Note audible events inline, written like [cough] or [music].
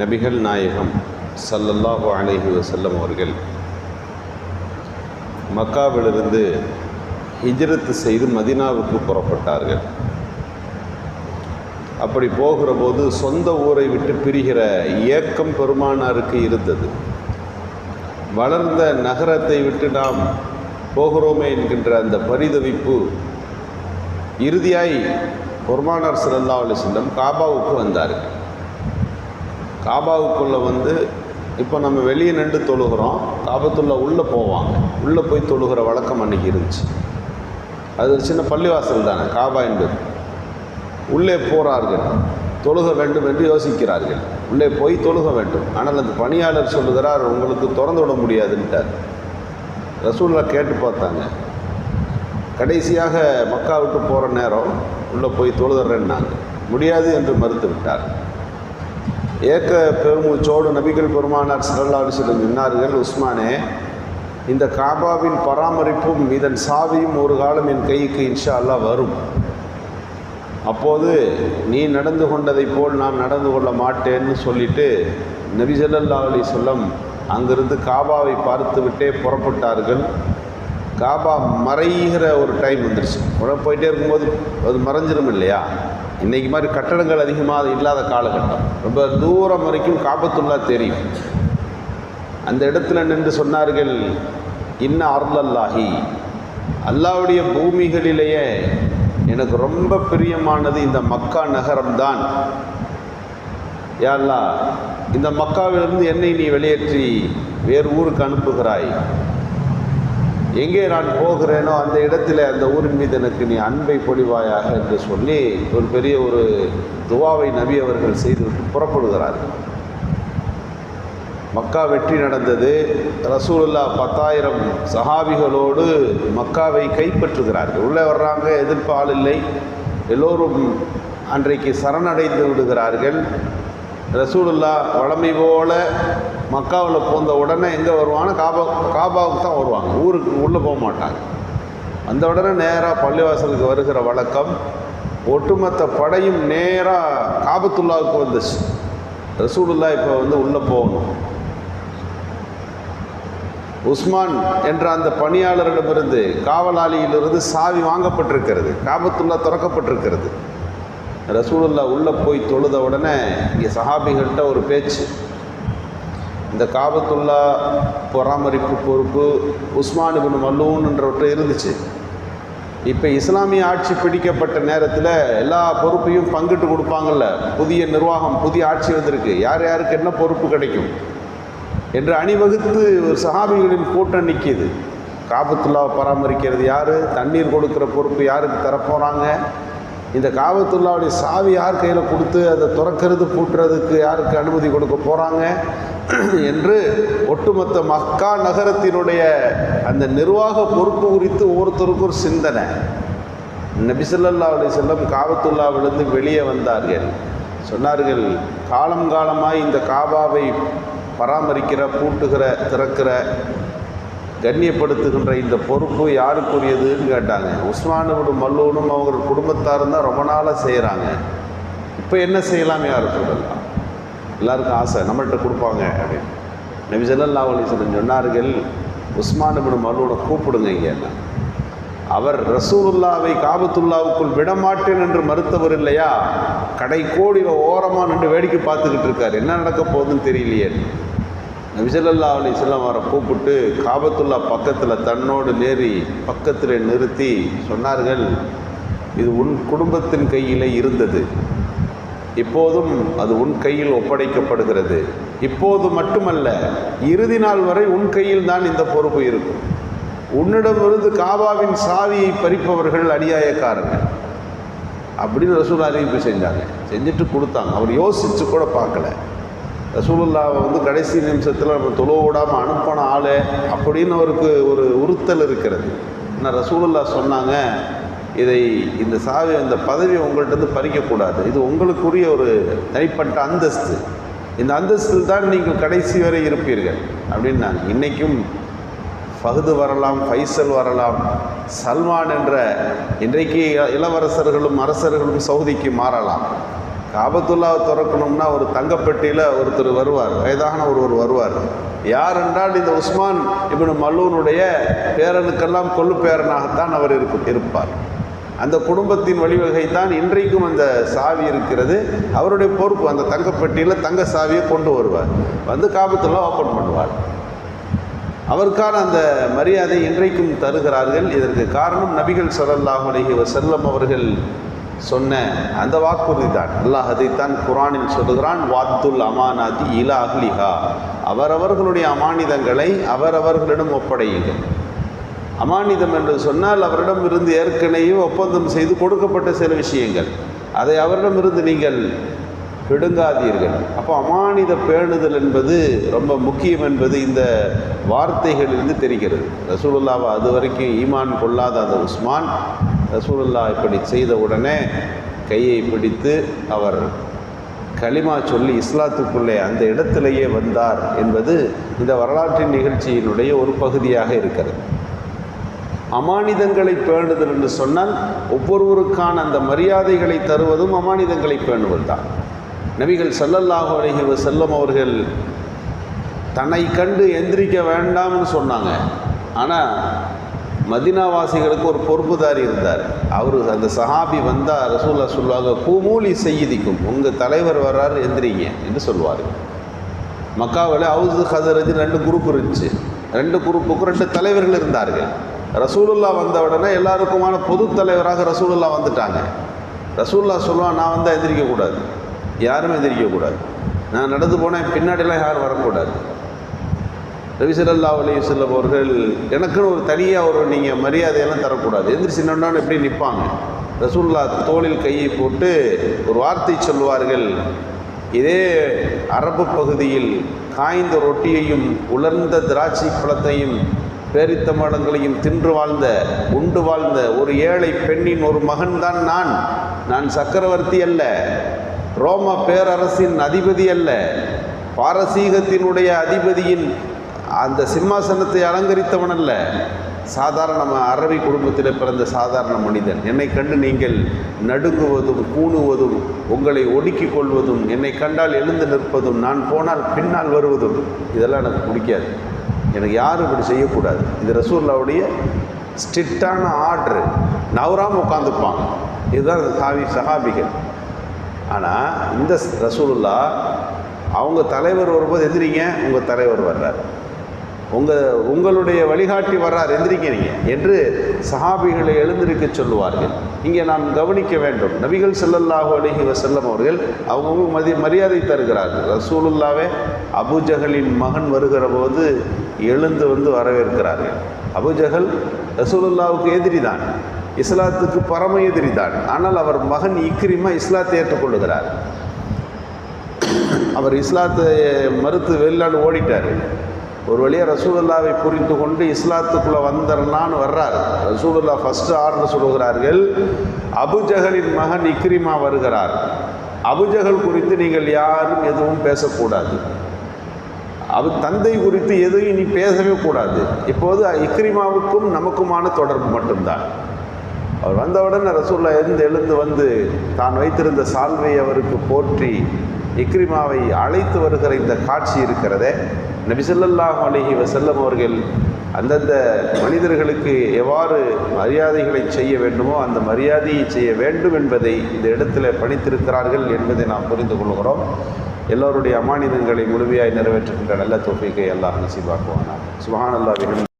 நபிகள் நாயகம் சல்லல்லாஹு அலைஹி வசல்லம் அவர்கள் மக்காவிலிருந்து ஹிஜ்ரத்து செய்து மதினாவுக்கு புறப்பட்டார்கள். அப்படி போகிற போது சொந்த ஊரை விட்டு பிரிகிற ஏக்கம் பெருமானாருக்கு இருந்தது. வளர்ந்த நகரத்தை விட்டு நாம் போகிறோமே என்கின்ற அந்த பரிதவிப்பு இறுதியாய் பெருமானார் ஸல்லல்லாஹு செல்லும் காபாவுக்கு வந்தார்கள். காபாவுக்குள்ளே வந்து இப்போ நம்ம வெளியே நின்று தொழுகிறோம். காபத்துள்ள உள்ளே போவாங்க. உள்ளே போய் தொழுகிற வழக்கம் அன்றைக்கி இருந்துச்சு. அது ஒரு சின்ன பள்ளிவாசல் தானே காபா என்பது. உள்ளே போகிறார்கள் தொழுக வேண்டும் என்று யோசிக்கிறார்கள். உள்ளே போய் தொழுக வேண்டும். ஆனால் அந்த பணியாளர் சொல்லுகிறார் உங்களுக்கு திறந்து விட முடியாதுன்ட்டார். ரசூல்லா கேட்டு பார்த்தாங்க. கடைசியாக மக்கா விட்டு போகிற நேரம் உள்ளே போய் தொழுதுறேன்னாங்க முடியாது என்று மறுத்து விட்டார் ஏக்க பெருமூச்சோடு நபிகள் பெருமானார் சிறலாடு சில நின்னார்கள் உஸ்மானே இந்த காபாவின் பராமரிப்பும் இதன் சாவியும் ஒரு காலம் என் கைக்கு இன்ஷா அல்லாஹ் வரும். அப்போது நீ நடந்து கொண்டதைப் போல் நான் நடந்து கொள்ள மாட்டேன்னு சொல்லிட்டு நபிசல்லா அலி சொல்லம் அங்கிருந்து காபாவை பார்த்து விட்டே புறப்பட்டார்கள். காபா மறைகிற ஒரு டைம் வந்துருச்சு. உடனே போயிட்டே இருக்கும்போது அது மறைஞ்சிரும் இல்லையா? இன்றைக்கி மாதிரி கட்டடங்கள் அதிகமாக இல்லாத காலகட்டம். ரொம்ப தூரம் வரைக்கும் காபத்துள்ளா தெரியும். அந்த இடத்துல நின்று சொன்னார்கள் இன்ன அருளல்லாஹி அல்லாவுடைய பூமிகளிலேயே எனக்கு ரொம்ப பிரியமானது இந்த மக்கா நகரம்தான். யா அல்லாஹ் இந்த மக்காவிலிருந்து என்னை நீ வெளியேற்றி வேறு ஊருக்கு அனுப்புகிறாய். எங்கே நான் போகிறேனோ அந்த இடத்துல அந்த ஊரின் மீது எனக்கு நீ அன்பை பொழிவாயாக என்று சொல்லி ஒரு பெரிய ஒரு துவாவை நபி அவர்கள் செய்துவிட்டு புறப்படுகிறார்கள். மக்கா வெற்றி நடந்தது. ரசூலுல்லா பத்தாயிரம் சஹாபிகளோடு மக்காவை கைப்பற்றுகிறார்கள். உள்ளே வர்றாங்க எதிர்ப்பால் இல்லை. எல்லோரும் அன்றைக்கு சரணடைந்து விடுகிறார்கள். ரசூலுல்லா வளமை போல மக்காவில் போந்த உடனே எங்கே வருவாங்க காபா காபாவுக்கு தான் வருவாங்க. ஊருக்கு உள்ளே போக மாட்டாங்க. அந்த உடனே நேராக பள்ளிவாசலுக்கு வருகிற வழக்கம் ஒட்டுமொத்த படையும் நேராக காபத்துல்லாவுக்கு வந்துச்சு. ரசூலுல்லா இப்போ வந்து உள்ளே போகணும். உஸ்மான் என்ற அந்த பணியாளரிடமிருந்து காவலாளியிலிருந்து சாவி வாங்கப்பட்டிருக்கிறது. காபத்துல்லா திறக்கப்பட்டிருக்கிறது. ரசூலுல்லா உள்ளே போய் தொழுத உடனே இங்கே சஹாபிகள்கிட்ட ஒரு பேச்சு. இந்த காபத்துல்லா பராமரிப்பு பொறுப்பு உஸ்மானுபின் மல்லூன்ன்றவற்றை இருந்துச்சு. இப்போ இஸ்லாமிய ஆட்சி பிடிக்கப்பட்ட நேரத்தில் எல்லா பொறுப்பையும் பங்கிட்டு கொடுப்பாங்கல்ல. புதிய நிர்வாகம் புதிய ஆட்சி வந்திருக்கு. யார் யாருக்கு என்ன பொறுப்பு கிடைக்கும்? என்று அணிவகுத்து ஒரு சஹாபிகளின் கூட்டம் நிற்கிது காபத்துல்லாவை பராமரிக்கிறது யார்? தண்ணீர் கொடுக்குற பொறுப்பு யாருக்கு தரப்போகிறாங்க இந்த காபத்துல்லாவுடைய சாவி யார் கையில் கொடுத்து அதை திறக்கிறது பூட்டுறதுக்கு யாருக்கு அனுமதி கொடுக்க போகிறாங்க [clears throat] என்று ஒட்டுமொத்த மக்கா நகரத்தினுடைய அந்த நிர்வாக பொறுப்பு குறித்து ஒவ்வொருத்தருக்கும் ஒரு சிந்தனை. நபிசல்லா அலி செல்லம் காபத்துல்லாவிலிருந்து வெளியே வந்தார்கள். சொன்னார்கள் காலம் காலமாக இந்த காபாவை பராமரிக்கிற பூட்டுகிற திறக்கிற கண்ணியப்படுத்துகின்ற இந்த பொறுப்பு யாருக்குரியதுன்னு கேட்டாங்க. உஸ்மானோட மல்லூனும் அவங்க குடும்பத்தாரும் தான் ரொம்ப நாளாக செய்கிறாங்க இப்போ என்ன செய்யலாம் யார் சொல்லலாம் எல்லாருக்கும் ஆசை நம்மள்கிட்ட கொடுப்பாங்க அப்படின்னு. நபி ஸல்லல்லாஹு அலைஹி சொன்னார்கள் உஸ்மான் இப்னு மல்லூனை கூப்பிடுங்க இங்கே அவர் ரசூலுல்லாவை காபத்துல்லாவுக்குள் விடமாட்டேன் என்று மறுத்தவர் இல்லையா? கடை கோடியில் ஓரமாக நின்று வேடிக்கை பார்த்துக்கிட்டு இருக்கார். என்ன நடக்க போகுதுன்னு தெரியலையே. நபிசல்லா அலி செல்லம் அவரை கூப்பிட்டு காபத்துல்லா பக்கத்தில் தன்னோடு நேரி பக்கத்தில் நிறுத்தி சொன்னார்கள் இது உன் குடும்பத்தின் கையிலே இருந்தது. இப்போதும் அது உன் கையில் ஒப்படைக்கப்படுகிறது. இப்போது மட்டுமல்ல இறுதி நாள் வரை உன் கையில் தான் இந்த பொறுப்பு இருக்கும். உன்னிடமிருந்து காபாவின் சாவியை பறிப்பவர்கள் அநியாயக்காரர்கள். அப்படின்னு ரசூல் அறிவிப்பு செஞ்சாங்க. செஞ்சுட்டு கொடுத்தாங்க. அவர் யோசித்து கூட பார்க்கல. ரசூலுல்லாவை வந்து கடைசி நிமிஷத்தில் நம்ம தொழு விடாமல் அனுப்பின ஆள் அப்படின்னு அவருக்கு ஒரு உறுத்தல் இருக்கிறது. ஆனால் ரசூலுல்லா சொன்னாங்க இதை இந்த சாவி இந்த பதவியை உங்கள்கிட்ட பறிக்கக்கூடாது. இது உங்களுக்குரிய ஒரு தனிப்பட்ட அந்தஸ்து. இந்த அந்தஸ்தில் தான் நீங்கள் கடைசி வரை இருப்பீர்கள். அப்படின்னாங்க இன்றைக்கும் ஃபஹது வரலாம் ஃபைசல் வரலாம் சல்மான் என்ற இன்றைக்கு இளவரசர்களும் அரசர்களும் சவுதிக்கு மாறலாம். காபத்துல்லாவை திறக்கணும்னா ஒரு தங்கப்பெட்டியில் ஒருத்தர் வருவார் வயதான ஒருவர் வருவார். யார் என்றால் இந்த உஸ்மான் இப்னு மல்லூனுடைய பேரனுக்கெல்லாம் கொள்ளு பேரனாகத்தான் அவர் இருப்பார். அந்த குடும்பத்தின் வழிவகை தான் இன்றைக்கும் அந்த சாவி இருக்கிறது. அவருடைய பொறுப்பு அந்த தங்கப்பெட்டியில் தங்க சாவியை கொண்டு வருவார். வந்து காபத்துல்லா ஓப்பன் பண்ணுவார். அவருக்கான அந்த மரியாதை இன்றைக்கும் தருகிறார்கள். இதற்கு காரணம் நபிகள் ஸல்லல்லாஹு அலைஹி வஸல்லம் அவர்கள் சொன்ன அந்த வாக்குறுதி தான் அல்லாஹ் அதைத்தான் குரானில் சொல்லுகிறான் வாத்துல் அமானாதி இலா அஹ்லிஹா அவரவர்களுடைய அமானிதங்களை அவரவர்களிடம் ஒப்படையுங்கள். அமானிதம் என்று சொன்னால் அவரிடம் இருந்து ஏற்கனவே ஒப்பந்தம் செய்து கொடுக்கப்பட்ட சில விஷயங்கள். அதை அவரிடமிருந்து நீங்கள் பிடுங்காதீர்கள் அப்போ அமானித பேணுதல் என்பது ரொம்ப முக்கியம் என்பது இந்த வார்த்தைகளிலிருந்து தெரிகிறது. ரசூலுல்லாவை அது வரைக்கும் ஈமான் கொள்ளாத அந்த உஸ்மான். ரசூலுல்லா இப்படி செய்த உடனே கையை பிடித்து அவர் கலிமா சொல்லி இஸ்லாத்துக்குள்ளே அந்த இடத்திலேயே வந்தார் என்பது இந்த வரலாற்றின் நிகழ்ச்சியினுடைய ஒரு பகுதியாக இருக்கிறது. அமானிதங்களை பேணுதல் என்று சொன்னால் ஒவ்வொருவருக்கான அந்த மரியாதைகளை தருவதும் அமானிதங்களை பேணுவது தான் நபிகள் ஸல்லல்லாஹு அலைஹி செல்லம் அவர்கள் தன்னை கண்டு எந்திரிக்க வேண்டாம்னு சொன்னாங்க. ஆனால் மதினாவாசிகளுக்கு ஒரு பொறுப்புதாரி இருந்தார். அவர் அந்த சஹாபி வந்தால் ரசூல்லா சொல்லுவாங்க கூமூலி செய்திக்கும் உங்கள் தலைவர் வர்றாரு எந்திரிங்க என்று சொல்லுவார். மக்காவில் ஹவுஸ் ஹசரஜ் ரெண்டு குரூப் இருந்துச்சு. ரெண்டு குரூப்புக்கும் ரெண்டு தலைவர்கள் இருந்தார்கள். ரசூலுல்லா வந்த உடனே எல்லாருக்குமான பொது தலைவராக ரசூலுல்லா வந்துட்டாங்க. ரசூல்லா சொல்லுவான் நான் வந்தால் எதிரிக்கக்கூடாது யாருமே எதிரிக்கக்கூடாது நான் நடந்து போனேன் பின்னாடிலாம் யாரும் வரக்கூடாது. ரவிசல்லா அலி செல்லம் அவர்கள் எனக்குன்னு ஒரு தனியாக ஒரு நீங்கள் மரியாதையெல்லாம் தரக்கூடாது. எந்திரிச்சு நின்றாலும் எப்படி நிற்பாங்க ரசூல்லா தோளில் கையை போட்டு ஒரு வார்த்தை சொல்வார்கள் இதே அரபு பகுதியில் காய்ந்த ரொட்டியையும் உலர்ந்த திராட்சை பழத்தையும் பேரித்த மடங்களையும் தின்று வாழ்ந்த உண்டு வாழ்ந்த ஒரு ஏழை பெண்ணின் ஒரு மகன்தான் நான். நான் சக்கரவர்த்தி அல்ல. ரோம பேரரசின் அதிபதி அல்ல. பாரசீகத்தினுடைய அதிபதியின் அந்த சிம்மாசனத்தை அலங்கரித்தவன் அல்ல. சாதாரண நம்ம அரபி குடும்பத்தில் பிறந்த சாதாரண மனிதன். என்னை கண்டு நீங்கள் நடுங்குவதும் கூணுவதும் உங்களை ஒடுக்கிக் கொள்வதும் என்னை கண்டால் எழுந்து நிற்பதும் நான் போனால் பின்னால் வருவதும் இதெல்லாம் எனக்கு பிடிக்காது. எனக்கு யாரும் இப்படி செய்யக்கூடாது. இது ரசூல்லாவுடைய ஸ்ட்ரிக்டான ஆர்டரு. நவராமல் உட்காந்துப்பாங்க இதுதான் சாவி சஹாபிகள். ஆனால் இந்த ரசூலுல்லா அவங்க தலைவர் வரும்போது எந்திரிங்க உங்கள் தலைவர் வர்றார். உங்கள் உங்களுடைய வழிகாட்டி வர்றார் எந்திரிக்க நீங்கள் என்று சஹாபிகளை எழுந்திருக்க சொல்லுவார்கள். இங்கே நாம் கவனிக்க வேண்டும். நபிகள் ஸல்லல்லாஹு அலைஹி வஸல்லம் அவர்கள் அவங்கவுங்க மதி மரியாதை தருகிறார்கள். ரசூலுல்லாவே அபுஜகலின் மகன் வருகிற போது எழுந்து வந்து வரவேற்கிறார்கள். அபுஜகல் ரசூலுல்லாவுக்கு எதிரி தான் இஸ்லாத்துக்கு பரம எதிரி தான் ஆனால் அவர் மகன் இக்ரிமா இஸ்லாத்தை ஏற்றுக்கொள்ளுகிறார். அவர் இஸ்லாத்தை மறுத்து வெளிநாடு ஓடிட்டார். ஒரு வழியாக ரசூலுல்லாவை புரிந்து கொண்டு இஸ்லாத்துக்குள்ளே வந்துடலான்னு வர்றார். ரசூலுல்லா ஃபஸ்ட்டு ஆர்டர் சொல்லுகிறார்கள் அபுஜகலின் மகன் இக்ரிமா வருகிறார். அபுஜகல் குறித்து நீங்கள் யாரும் எதுவும் பேசக்கூடாது. அவ தந்தை குறித்து எதையும் நீ பேசவே கூடாது. இப்போது இக்ரிமாவுக்கும் நமக்குமான தொடர்பு மட்டும்தான். அவர் வந்தவுடன் ரசூல்லா எழுந்து எழுந்து வந்து தான் வைத்திருந்த சால்வை அவருக்கு போற்றி இக்ரிமாவை அழைத்து வருகிற இந்த காட்சி இருக்கிறதே. நபிசல்லாஹ் அலஹி வசல்லம் அவர்கள் அந்தந்த மனிதர்களுக்கு எவ்வாறு மரியாதைகளை செய்ய வேண்டுமோ அந்த மரியாதையை செய்ய வேண்டும் என்பதை இந்த இடத்துல பணித்திருக்கிறார்கள் என்பதை நாம் புரிந்து கொள்கிறோம். எல்லோருடைய அமானிதங்களை முழுமையாய் நிறைவேற்றுகின்ற நல்ல தொகைக்கை எல்லாம் நசீபாக்குவானா சுபஹான் அல்லாஹ்